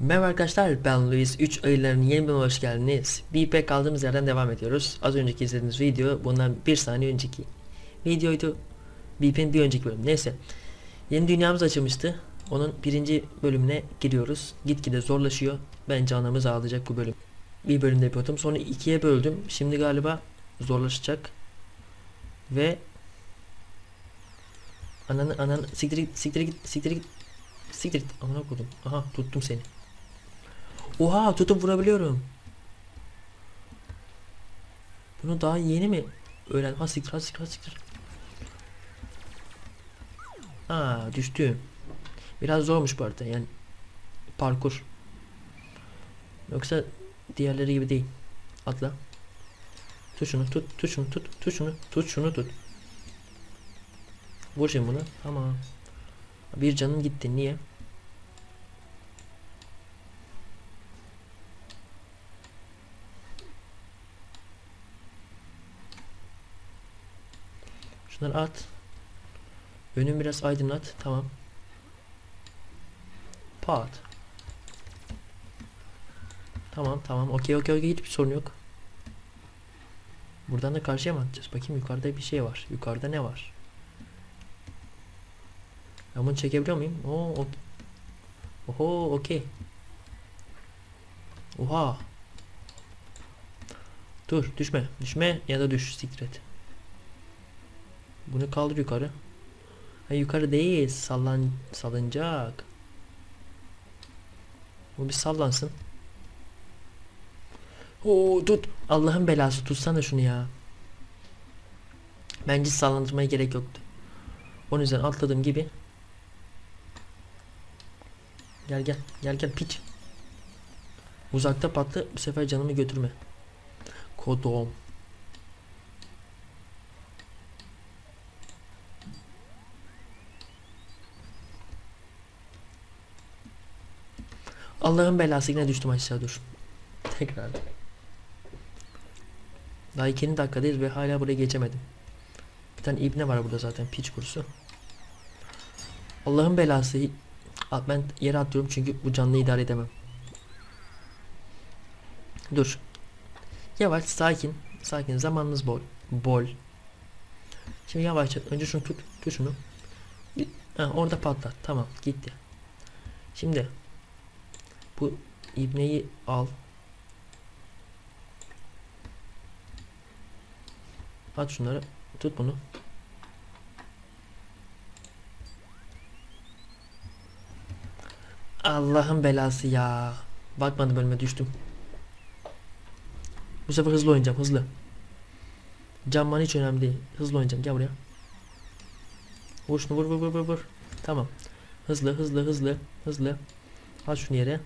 Merhaba arkadaşlar ben Luis 3 ayıların yeni bölümüne hoş geldiniz. BP'e kaldığımız yerden devam ediyoruz. Az önceki izlediğiniz video bundan bir saniye önceki videoydu. BP'nin bir önceki bölüm. Neyse. Yeni dünyamız açılmıştı. Onun birinci bölümüne giriyoruz. Gitgide zorlaşıyor. Bence anamız ağlayacak bu bölüm. Bir bölümde yapıyordum. Sonra ikiye böldüm. Şimdi galiba zorlaşacak. Ve Ananı ananı siktir git siktir git siktir git siktir git amına koydum. Aha tuttum seni. Oha tutup vurabiliyorum. Bunu daha yeni mi öğren? Ha siktir ha siktir ha siktir. Aa düştüm. Biraz zormuş bu arada yani parkur. Yoksa diğerleri gibi değil. Atla. Tut şunu tut tut şunu tut tut şunu tut şunu tut. Vur şimdi bunu. Tamam. Bir canım gitti. Niye? Şunları at. Önüm biraz aydınlat. Tamam. Pat. Tamam tamam. Okey okey okey. Hiçbir sorun yok. Buradan da karşıya mı atacağız? Bakayım yukarıda bir şey var. Yukarıda ne var? Ben bunu çekebiliyor muyum? Oo, ok Oho, okey. Oha. Dur, düşme. Düşme ya da düş, siktir et. Bunu kaldır yukarı. Ha yukarı değil, sallan salınacak. Bu bir sallansın. Oo tut. Allah'ın belası tutsana şunu ya. Bence sallandırmaya gerek yoktu. Onun yüzden atladığım gibi Gel gel. Gel gel piç. Uzakta patlı. Bu sefer canımı götürme. Kodom. Allah'ın belası yine düştüm aşağı dur. Tekrar. Daha ikinci dakikadayız ve hala buraya geçemedim. Bir tane ibne var burada zaten piç kurusu. Allah'ın belası At ben yere atlıyorum çünkü bu canlı idare edemem. Dur. Yavaş sakin. Sakin zamanınız bol. Bol. Şimdi yavaşça önce şunu tut. Tut şunu. Ha, orada patlat. Tamam gitti. Şimdi bu ibneyi al. At şunları. Tut bunu. Allah'ın belası ya. Bakmadım bölüme düştüm. Bu sefer hızlı oynayacağım hızlı. Canman hiç önemli değil. Hızlı oynayacağım gel buraya. Vur şunu vur vur vur vur. Tamam. Hızlı hızlı hızlı hızlı. Al şunu yere.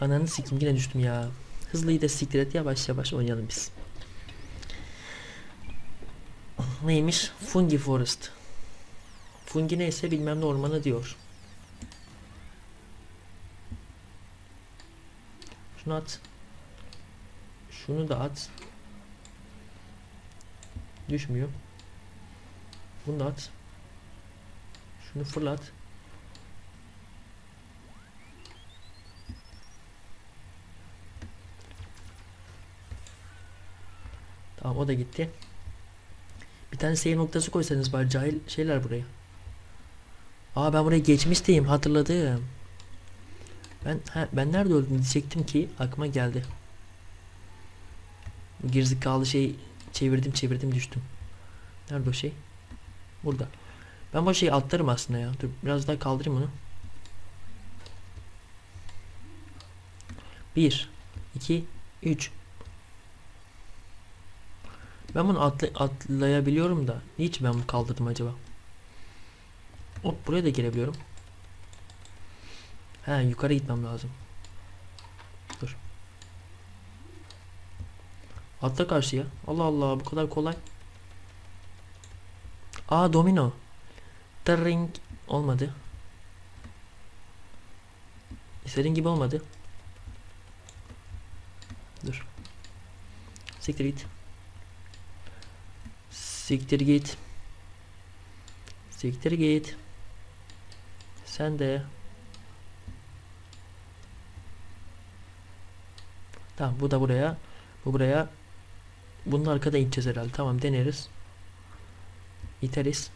Ananı sikim yine düştüm ya. Hızlıyı da siktir et yavaş yavaş oynayalım biz. Neymiş? Fungi Forest. Fungi neyse bilmem ne ormanı diyor. Şunu at. Şunu da at. Düşmüyor. Bunu da at. Şunu fırlat. Tamam o da gitti. Bir tane save noktası koysanız bari cahil şeyler buraya. Aa ben buraya geçmişteyim hatırladım. Ben ha, ben nerede öldüm diyecektim ki aklıma geldi. Gerizekalı şey çevirdim çevirdim düştüm. Nerede o şey? Burada. Ben bu şeyi atlarım aslında ya. Dur biraz daha kaldırayım onu. Bir, iki, üç. Ben bunu atla atlayabiliyorum da. Niçin ben bunu kaldırdım acaba? Hop buraya da gelebiliyorum. He yukarı gitmem lazım. Dur. Atla karşıya. Allah Allah bu kadar kolay. Aa domino. Tring olmadı. İstediğin gibi olmadı. Dur. Siktir git. Siktir git. Siktir git. Sen de. Tamam bu da buraya. Bu buraya. Bunun arkada ineceğiz herhalde. Tamam deneriz. İteriz.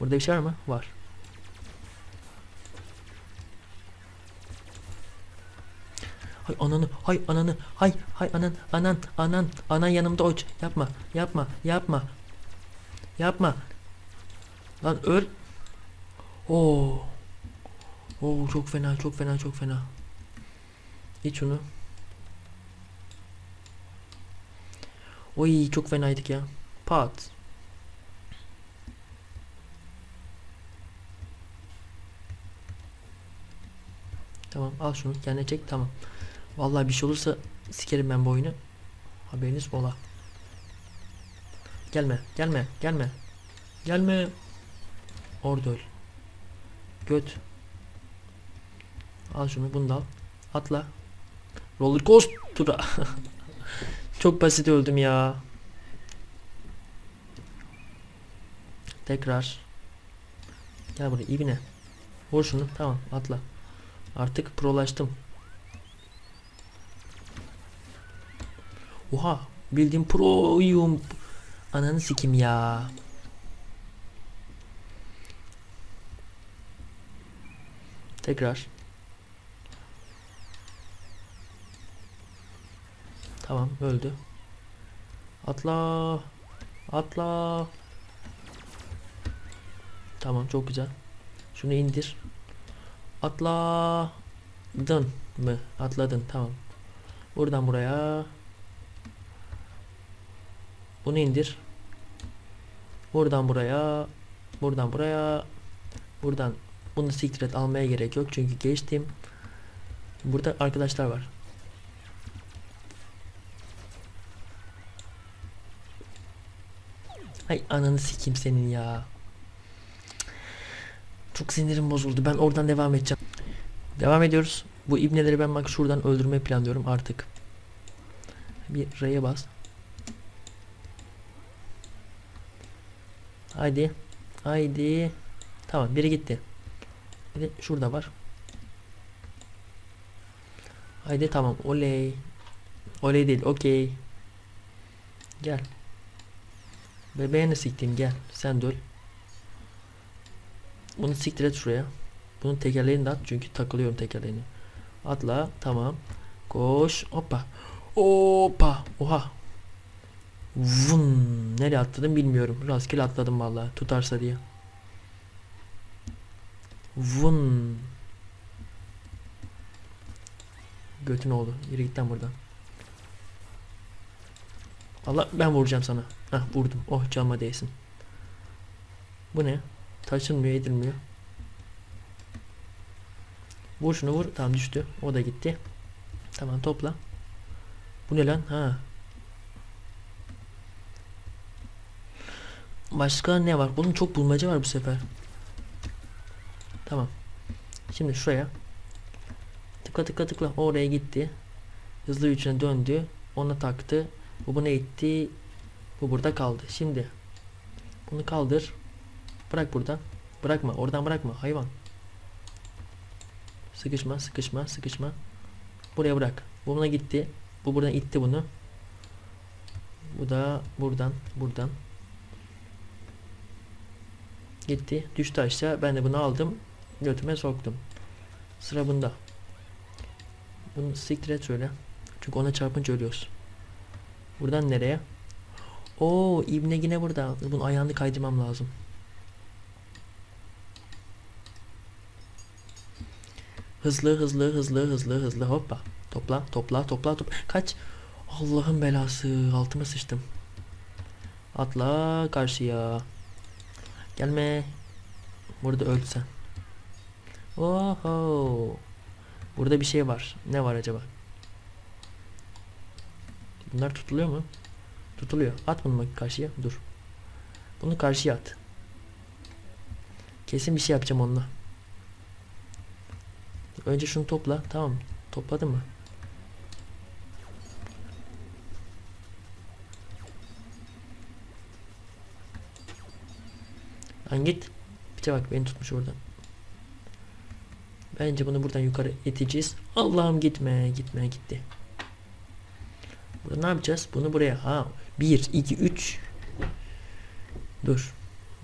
Burada bir şey var mı? Var. Hay ananı, hay ananı, hay hay anan, anan, anan, anan yanımda oç. Yapma, yapma, yapma. Yapma. Lan öl. Oo. Oo çok fena, çok fena, çok fena. İç şunu. Oy çok fenaydık ya. Pat. Tamam al şunu kendine çek tamam. Vallahi bir şey olursa sikerim ben bu oyunu. Haberiniz ola. Gelme gelme gelme. Gelme. Orada öl. Göt. Al şunu bunu da al. Atla. Roller coaster'a. Çok basit öldüm ya. Tekrar. Gel buraya ibine. Vur şunu tamam atla. Artık prolaştım. Oha bildiğim proyum. Ananı sikim ya. Tekrar. Tamam öldü. Atla. Atla. Tamam çok güzel. Şunu indir. Atladın mı? Atladın tamam. Buradan buraya. Bunu indir. Buradan buraya. Buradan buraya. Buradan bunu siktir et almaya gerek yok çünkü geçtim. Burada arkadaşlar var. Ay ananı sikeyim senin ya. Çok sinirim bozuldu. Ben oradan devam edeceğim. Devam ediyoruz. Bu ibneleri ben bak şuradan öldürmeyi planlıyorum artık. Bir R'ye bas. Haydi. Haydi. Tamam biri gitti. Bir de şurada var. Haydi tamam oley. Oley değil okey. Gel. Bebeğini siktim gel. Sen de. Bunu siktir et şuraya. Bunun tekerleğini de at çünkü takılıyorum tekerleğini. Atla tamam. Koş hoppa. Hoppa. Oha. Vun. Nereye atladım bilmiyorum. Rastgele atladım vallahi tutarsa diye. Vun. Götün oğlu. Yürü git lan buradan. Allah ben vuracağım sana. Hah vurdum. Oh canıma değsin. Bu ne? Taşınmıyor edilmiyor. Vur şunu vur. Tamam düştü. O da gitti. Tamam topla. Bu ne lan? Ha. Başka ne var? Oğlum çok bulmaca var bu sefer. Tamam. Şimdi şuraya. Tıkla tıkla tıkla. Oraya gitti. Hızlı üçüne döndü. Ona taktı. Bu bunu itti. Bu burada kaldı. Şimdi bunu kaldır. Bırak buradan. Bırakma. Oradan bırakma. Hayvan. Sıkışma, sıkışma, sıkışma. Buraya bırak. Bu buna gitti. Bu buradan itti bunu. Bu da buradan, buradan. Gitti. Düştü aşağı. Ben de bunu aldım. Götüme soktum. Sıra bunda. Bunu siktir et şöyle. Çünkü ona çarpınca ölüyoruz. Buradan nereye? Oo, İbne yine burada. Bunun ayağını kaydırmam lazım. Hızlı hızlı hızlı hızlı hızlı hoppa. Topla topla topla topla. Kaç. Allah'ın belası. Altıma sıçtım. Atla karşıya. Gelme. Burada öldü sen. Oho. Burada bir şey var. Ne var acaba? Bunlar tutuluyor mu? Tutuluyor. At bunu karşıya. Dur. Bunu karşıya at. Kesin bir şey yapacağım onunla. Önce şunu topla. Tamam. Topladın mı? Lan git. Piçe bak beni tutmuş oradan. Bence bunu buradan yukarı iteceğiz. Allah'ım gitme gitme gitti. Burada ne yapacağız? Bunu buraya. Ha 1 2 3 Dur.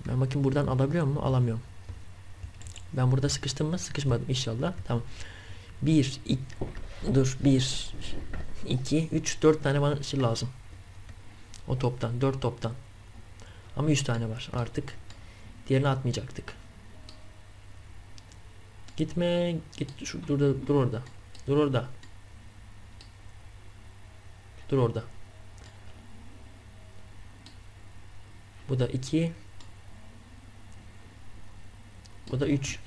Ben bakayım buradan alabiliyor mu? Alamıyorum. Ben burada sıkıştım mı? Sıkışmadım inşallah. Tamam. 1 2 Dur 1 2 3 4 tane bana şey lazım. O toptan 4 toptan. Ama 100 tane var artık. Diğerini atmayacaktık. Gitme. Git şu dur dur, dur orada. Dur orada. Dur orada. Bu da 2. Bu da 3.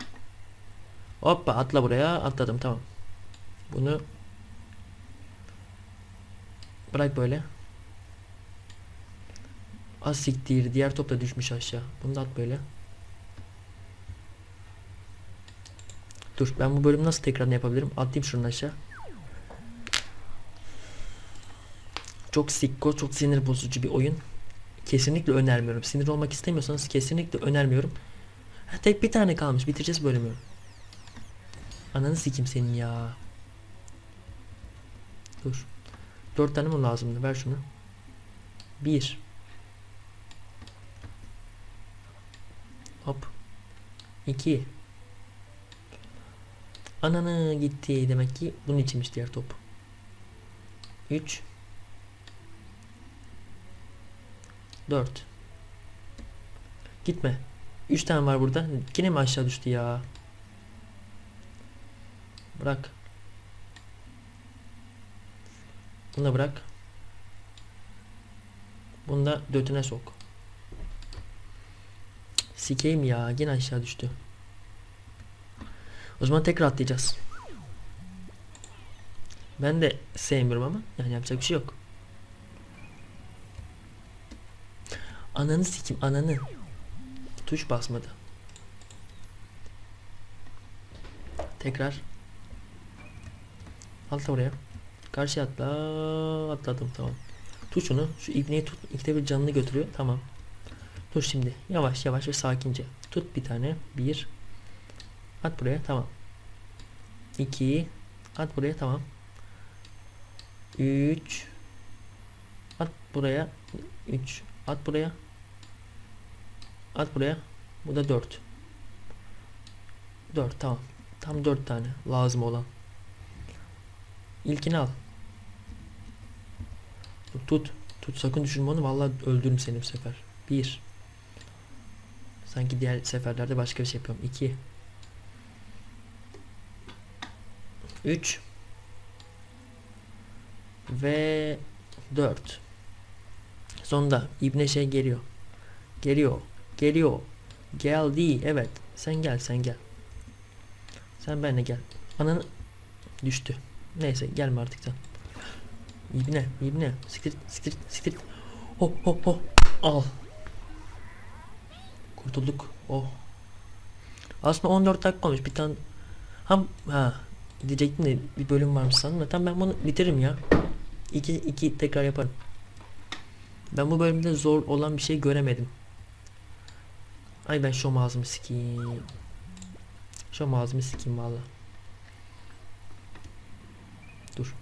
Hoppa atla buraya. Atladım tamam. Bunu bırak böyle. Az siktir. Diğer top da düşmüş aşağı. Bunu da at böyle. Dur ben bu bölümü nasıl tekrarını yapabilirim? Atayım şunu aşağı. Çok sikko, çok sinir bozucu bir oyun. Kesinlikle önermiyorum. Sinir olmak istemiyorsanız kesinlikle önermiyorum. Ha, tek bir tane kalmış. Bitireceğiz bölümü. Ananı sikim senin ya. Dur. Dört tane mi lazımdı? Ver şunu. Bir. Hop. İki. Ananı gitti. Demek ki bunun içinmiş diğer top. Üç. 4 Gitme. 3 tane var burada. Yine mi aşağı düştü ya? Bırak. Bunu da bırak. Bunu da götüne sok. Sikeyim ya. Yine aşağı düştü. O zaman tekrar atlayacağız. Ben de sevmiyorum ama yani yapacak bir şey yok. Ananı sikim ananı. Tuş basmadı. Tekrar. Atla oraya. Karşı atla. Atladım tamam. Tut şunu. Şu ibneyi tut. İkide bir canını götürüyor. Tamam. Dur şimdi. Yavaş yavaş ve sakince. Tut bir tane. Bir. At buraya. Tamam. İki. At buraya. Tamam. Üç. At buraya. Üç. At buraya. At buraya. Bu da 4. 4 tamam. Tam 4 tane lazım olan. İlkini al. Tut. Tut sakın düşürme onu. Vallahi öldürürüm seni bu sefer. 1. Sanki diğer seferlerde başka bir şey yapıyorum. 2. 3 ve 4 sonunda ibne şey geliyor geliyor Geliyor. Geldi. Evet. Sen gel sen gel. Sen benimle gel. Ananı düştü. Neyse gelme artık sen. İbne, ibne. Siktir, siktir, siktir. Ho, ho, ho. Al. Kurtulduk. Oh. Aslında 14 dakika olmuş. Bir tane ha ha diyecektim de bir bölüm varmış sandım. Tamam ben bunu bitiririm ya. İki, iki tekrar yaparım. Ben bu bölümde zor olan bir şey göremedim. Ay ben şu ağzımı sikeyim. Şu ağzımı sikeyim valla. Dur.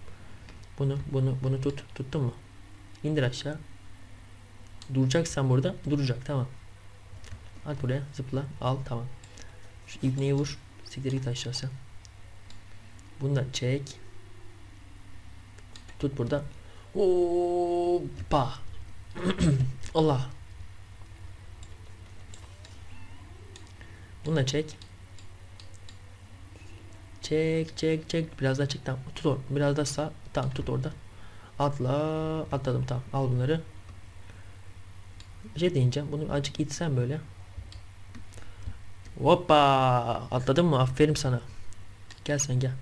Bunu bunu bunu tut. Tuttun mu? İndir aşağı. Duracaksan burada duracak tamam. At buraya zıpla al tamam. Şu ibneyi vur. Siktir git aşağı sen. Bunu da çek. Tut burada. Hoppa. Allah. Bunu da çek. Çek çek çek. Biraz daha çek. Tamam. Tut or Biraz daha sağ. Tamam tut orada. Atla. Atladım tamam. Al bunları. Şey deyince bunu azıcık itsen böyle. Hoppa. Atladın mı? Aferin sana. Gel sen gel.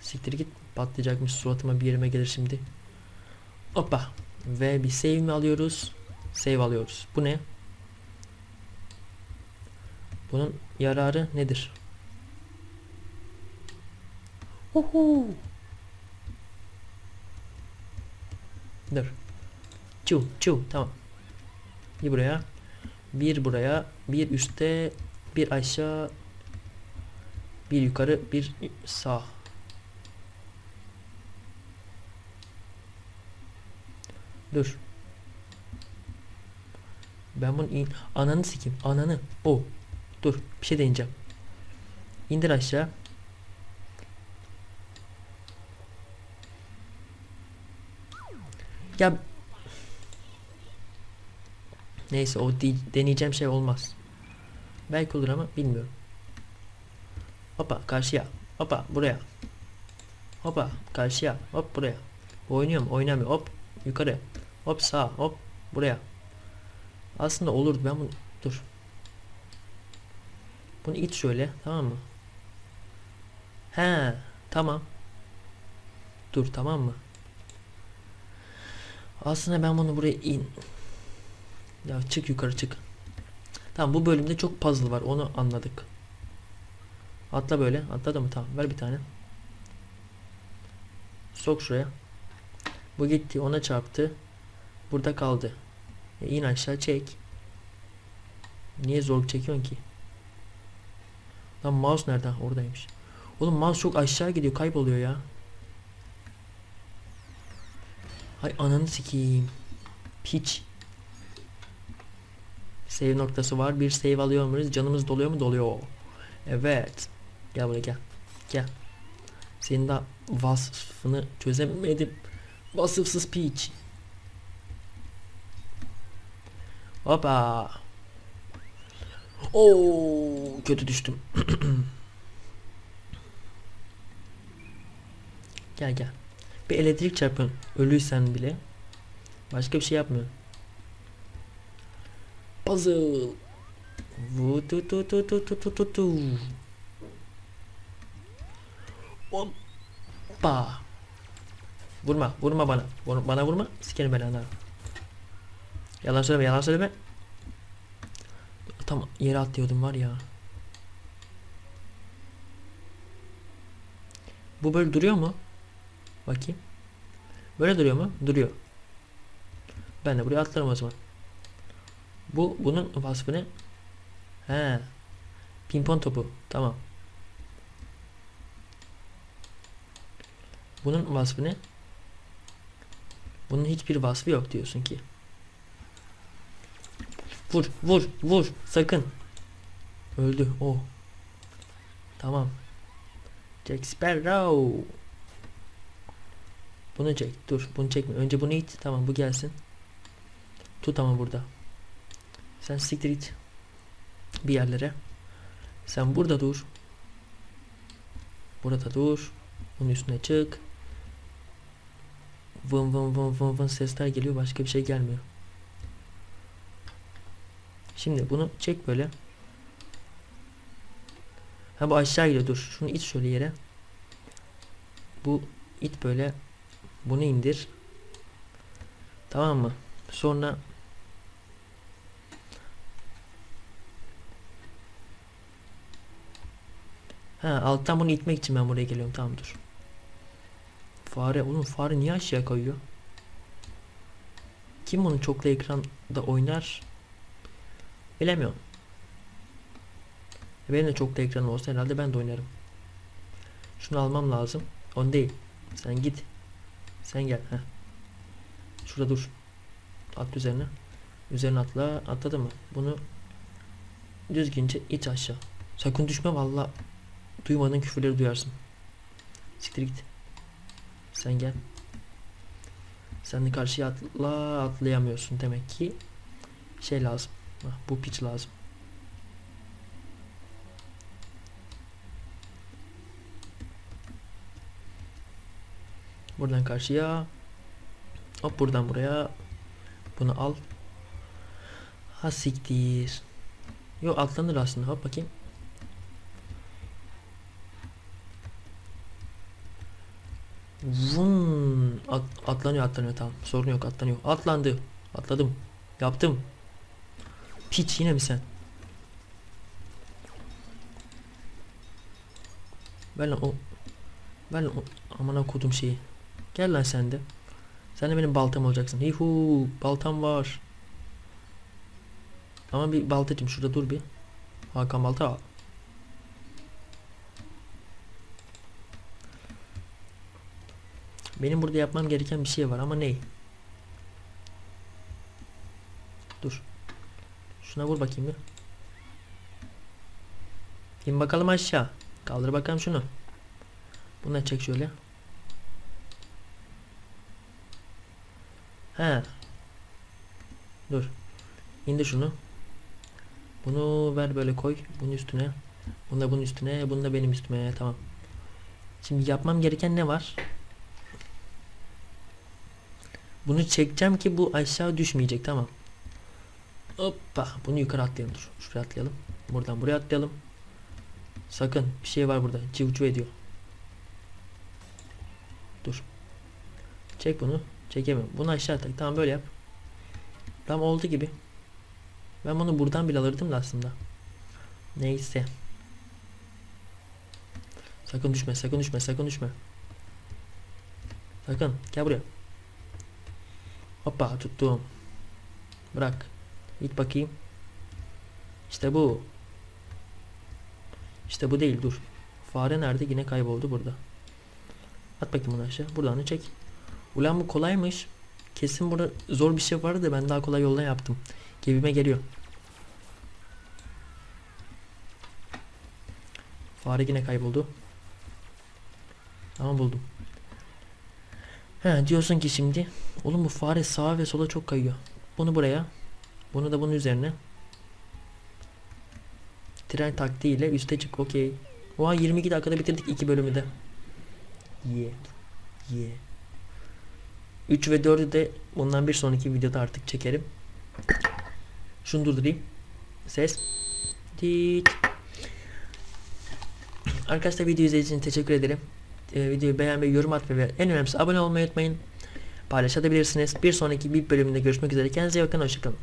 Siktir git. Patlayacakmış suratıma bir yerime gelir şimdi. Hoppa. Ve bir save mi alıyoruz? Save alıyoruz. Bu ne? Bunun yararı nedir? Uhu. Dur. Çu çu tamam. Bir buraya. Bir buraya. Bir üstte. Bir aşağı. Bir yukarı. Bir sağ. Dur. Ben bunu in ananı sikeyim. Ananı. O. Dur. Bir şey deneyeceğim. İndir aşağı. Ya Neyse o deneyeceğim şey olmaz. Belki olur ama bilmiyorum. Hopa karşıya. Hopa buraya. Hopa karşıya. Hop buraya. Oynuyorum oynamıyor. Hop yukarı. Hop sağ. Hop buraya. Aslında olurdu ben bunu dur. Bunu it şöyle tamam mı? He tamam. Dur tamam mı? Aslında ben bunu buraya in. Ya çık yukarı çık. Tamam bu bölümde çok puzzle var onu anladık. Atla böyle. Atladı mı? Tamam. Ver bir tane. Sok şuraya. Bu gitti. Ona çarptı. Burada kaldı. E, in aşağı çek. Niye zor çekiyorsun ki? Lan mouse nerede? Oradaymış. Oğlum mouse çok aşağı gidiyor. Kayboluyor ya. Hay ananı sikeyim. Piç. Save noktası var. Bir save alıyor muyuz? Canımız doluyor mu? Doluyor. Evet. Gel buraya gel. Gel. Senin daha vasfını çözemedim. Vasıfsız piç. Hopa. Oo kötü düştüm. gel gel. Bir elektrik çarpın. Ölüysen bile. Başka bir şey yapmıyor. Puzzle. Vutu tu tu tu tu tu tu tu. Hoppa. Vurma, vurma bana. Vur, bana vurma. Sikerim belanı. Yalan söyleme, yalan söyleme. Tam yere atlıyordum var ya. Bu böyle duruyor mu? Bakayım. Böyle duruyor mu? Duruyor. Ben de buraya atlarım o zaman. Bu bunun vasfı ne? He. Pimpon topu. Tamam. Bunun vasfı ne? Bunun hiçbir vasfı yok diyorsun ki. Vur, vur, vur. Sakın. Öldü. O. Tamam. Jack Sparrow. Bunu çek. Dur. Bunu çekme. Önce bunu it. Tamam bu gelsin. Tut ama burada. Sen siktir it. Bir yerlere. Sen burada dur. Burada dur. Bunun üstüne çık. Vın vın vın vın vın sesler geliyor. Başka bir şey gelmiyor. Şimdi bunu çek böyle. Ha bu aşağı gidiyor dur. Şunu it şöyle yere. Bu it böyle. Bunu indir. Tamam mı? Sonra Ha alttan bunu itmek için ben buraya geliyorum. Tamam dur. Fare oğlum fare niye aşağı kayıyor? Kim bunu çoklu ekranda oynar? Bilemiyorum. Benim de çoklu ekranım olsa herhalde ben de oynarım. Şunu almam lazım. On değil. Sen git. Sen gel. Heh. Şurada dur. At üzerine. Üzerine atla. Atladı mı? Bunu düzgünce it aşağı. Sakın düşme valla. Duymadığın küfürleri duyarsın. Siktir git. Sen gel. Sen de karşıya atla atlayamıyorsun demek ki şey lazım. Hah, bu piç lazım. Buradan karşıya. Hop buradan buraya. Bunu al. Ha siktir. Yo atlanır aslında. Hop bakayım. Vun. At, atlanıyor atlanıyor tamam. Sorun yok atlanıyor. Atlandı. Atladım. Yaptım. Piç yine mi sen? Ver lan o. Ver lan o. Amına kodum şeyi. Gel lan sen de. Sen de benim baltam olacaksın. Hihu baltam var. Ama bir baltacım şurada dur bir. Hakan balta al. Benim burada yapmam gereken bir şey var ama ne? Dur. Şuna vur bakayım bir. İn bakalım aşağı. Kaldır bakalım şunu. Bunu çek şöyle. He. Dur. İndir şunu. Bunu ver böyle koy. Bunun üstüne. Bunu da bunun üstüne. Bunu da benim üstüme. Tamam. Şimdi yapmam gereken ne var? Bunu çekeceğim ki bu aşağı düşmeyecek. Tamam. Hoppa. Bunu yukarı atlayalım. Dur. Şuraya atlayalım. Buradan buraya atlayalım. Sakın. Bir şey var burada. Cıvcıv ediyor. Dur. Çek bunu. Çekemiyorum. Bunu aşağı tak. Tamam böyle yap. Tamam oldu gibi. Ben bunu buradan bile alırdım da aslında. Neyse. Sakın düşme, sakın düşme, sakın düşme. Sakın, gel buraya. Hoppa tuttum. Bırak. Git bakayım. İşte bu. İşte bu değil dur. Fare nerede? Yine kayboldu burada. At bakayım bunu aşağı. Buradan da çek. Ulan bu kolaymış. Kesin burada zor bir şey vardı ben daha kolay yoldan yaptım. Gibime geliyor. Fare yine kayboldu. Tamam buldum. He diyorsun ki şimdi oğlum bu fare sağa ve sola çok kayıyor. Bunu buraya. Bunu da bunun üzerine. Tren taktiğiyle üste çık okey. Oha 22 dakikada bitirdik iki bölümü de. Yeah. Yeah. 3 ve 4'ü de bundan bir sonraki videoda artık çekerim. Şunu durdurayım. Ses. Dit. Arkadaşlar video izlediğiniz için teşekkür ederim. Ee, videoyu beğenmeyi, yorum atmayı ve en önemlisi abone olmayı unutmayın. Paylaşabilirsiniz. Bir sonraki bir bölümünde görüşmek üzere. Kendinize iyi bakın. Hoşçakalın.